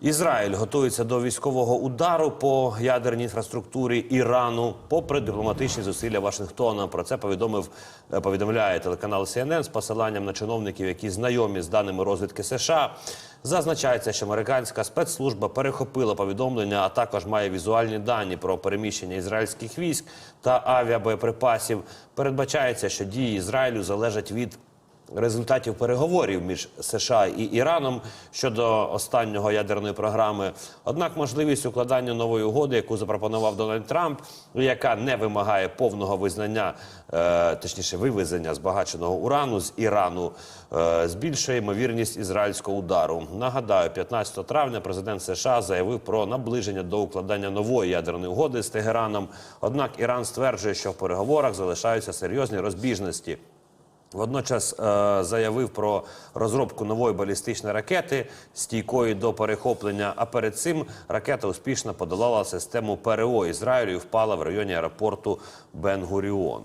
Ізраїль готується до військового удару по ядерній інфраструктурі Ірану, попри дипломатичні зусилля Вашингтона. Про це повідомив е, повідомляє телеканал CNN з посиланням на чиновників, які знайомі з даними розвідки США. Зазначається, що американська спецслужба перехопила повідомлення, а також має візуальні дані про переміщення ізраїльських військ та авіабоєприпасів. Передбачається, що дії Ізраїлю залежать від результатів переговорів між США і Іраном щодо останнього ядерної програми. Однак можливість укладання нової угоди, яку запропонував Дональд Трамп, яка не вимагає повного визнання, е, точніше вивезення збагаченого урану з Ірану, е, збільшує ймовірність ізраїльського удару. Нагадаю, 15 травня президент США заявив про наближення до укладання нової ядерної угоди з Тегераном. Однак Іран стверджує, що в переговорах залишаються серйозні розбіжності. Водночас е, заявив про розробку нової балістичної ракети, стійкої до перехоплення. А перед цим ракета успішно подолала систему ПРО Ізраїлю і впала в районі аеропорту Бен-Гуріон.